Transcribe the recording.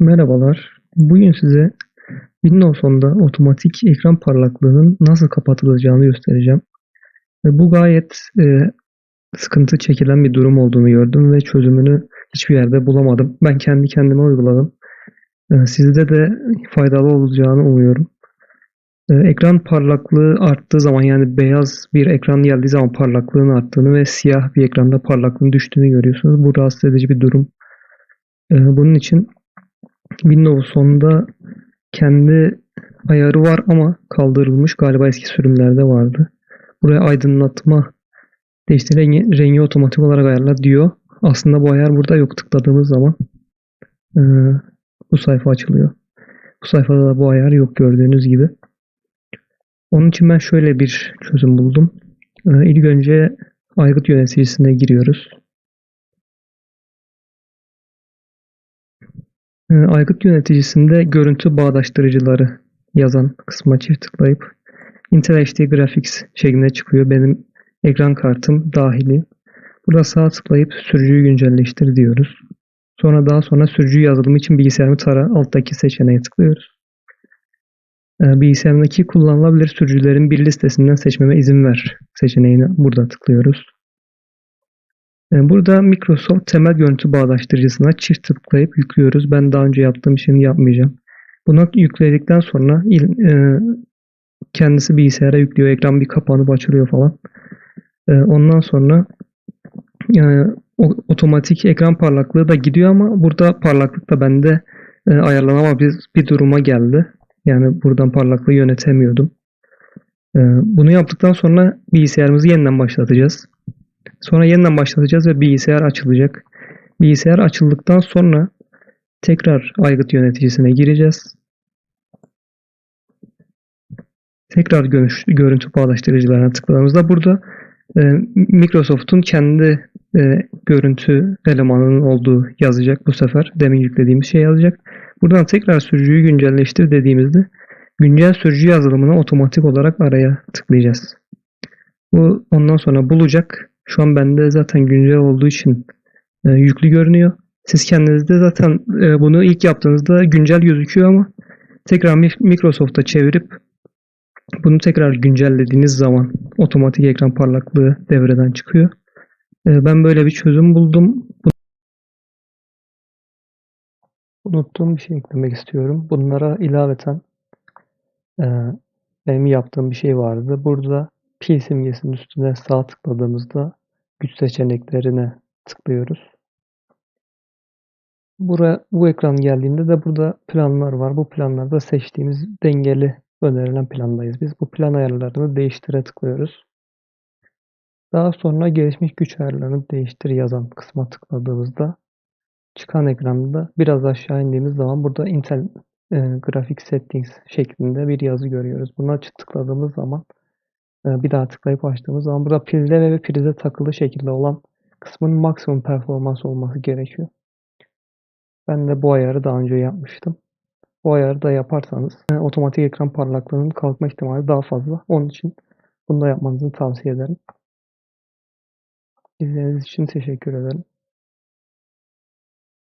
Merhabalar. Bugün size Windows 10'da otomatik ekran parlaklığının nasıl kapatılacağını göstereceğim. Bu gayet e, sıkıntı çekilen bir durum olduğunu gördüm ve çözümünü hiçbir yerde bulamadım. Ben kendi kendime uyguladım. E, sizde de faydalı olacağını umuyorum. E, ekran parlaklığı arttığı zaman yani beyaz bir ekran geldiği zaman parlaklığın arttığını ve siyah bir ekranda parlaklığın düştüğünü görüyorsunuz. Bu rahatsız edici bir durum. E, bunun için Windows 10'da kendi ayarı var ama kaldırılmış. Galiba eski sürümlerde vardı. Buraya aydınlatma değiştir rengi, rengi otomatik olarak ayarla diyor. Aslında bu ayar burada yok. Tıkladığımız zaman e, bu sayfa açılıyor. Bu sayfada da bu ayar yok gördüğünüz gibi. Onun için ben şöyle bir çözüm buldum. E, ilk önce aygıt yöneticisine giriyoruz. Aygıt yöneticisinde görüntü bağdaştırıcıları yazan kısma çift tıklayıp Intel HD Graphics şeklinde çıkıyor. Benim ekran kartım dahili. Burada sağ tıklayıp sürücüyü güncelleştir diyoruz. Sonra daha sonra sürücü yazılımı için bilgisayarımı tara alttaki seçeneğe tıklıyoruz. Ee, bilgisayarımdaki kullanılabilir sürücülerin bir listesinden seçmeme izin ver seçeneğini burada tıklıyoruz. Ee, burada Microsoft temel görüntü bağdaştırıcısına çift tıklayıp yüklüyoruz. Ben daha önce yaptığım işlemi yapmayacağım. Bunu yükledikten sonra e, kendisi bilgisayara yüklüyor. Ekran bir kapanıp açılıyor falan. Ee, ondan sonra yani otomatik ekran parlaklığı da gidiyor ama burada parlaklık da bende e, ayarlanamaz bir, bir duruma geldi. Yani buradan parlaklığı yönetemiyordum. E, bunu yaptıktan sonra bilgisayarımızı yeniden başlatacağız. Sonra yeniden başlatacağız ve bilgisayar açılacak. Bilgisayar açıldıktan sonra tekrar aygıt yöneticisine gireceğiz. Tekrar görüntü bağdaştırıcılarına tıkladığımızda burada e, Microsoft'un kendi e, görüntü elemanının olduğu yazacak bu sefer. Demin yüklediğimiz şey yazacak. Buradan tekrar sürücüyü güncelleştir dediğimizde güncel sürücü yazılımını otomatik olarak araya tıklayacağız. Bu ondan sonra bulacak. Şu an bende zaten güncel olduğu için e, yüklü görünüyor. Siz kendinizde zaten e, bunu ilk yaptığınızda güncel gözüküyor ama tekrar Microsoft'a çevirip bunu tekrar güncellediğiniz zaman otomatik ekran parlaklığı devreden çıkıyor. Ee, ben böyle bir çözüm buldum. Unuttuğum bir şey eklemek istiyorum. Bunlara ilaveten e, benim yaptığım bir şey vardı. Burada pil simgesinin üstüne sağ tıkladığımızda güç seçeneklerine tıklıyoruz. Buraya, bu ekran geldiğinde de burada planlar var. Bu planlarda seçtiğimiz dengeli önerilen plandayız. Biz bu plan ayarlarını değiştire tıklıyoruz. Daha sonra gelişmiş güç ayarlarını değiştir yazan kısma tıkladığımızda çıkan ekranda biraz aşağı indiğimiz zaman burada Intel e, Graphics Settings şeklinde bir yazı görüyoruz. Buna tıkladığımız zaman bir daha tıklayıp açtığımız zaman burada prizde ve prize takılı şekilde olan kısmın maksimum performans olması gerekiyor. Ben de bu ayarı daha önce yapmıştım. Bu ayarı da yaparsanız e, otomatik ekran parlaklığının kalkma ihtimali daha fazla. Onun için bunu da yapmanızı tavsiye ederim. İzlediğiniz için teşekkür ederim.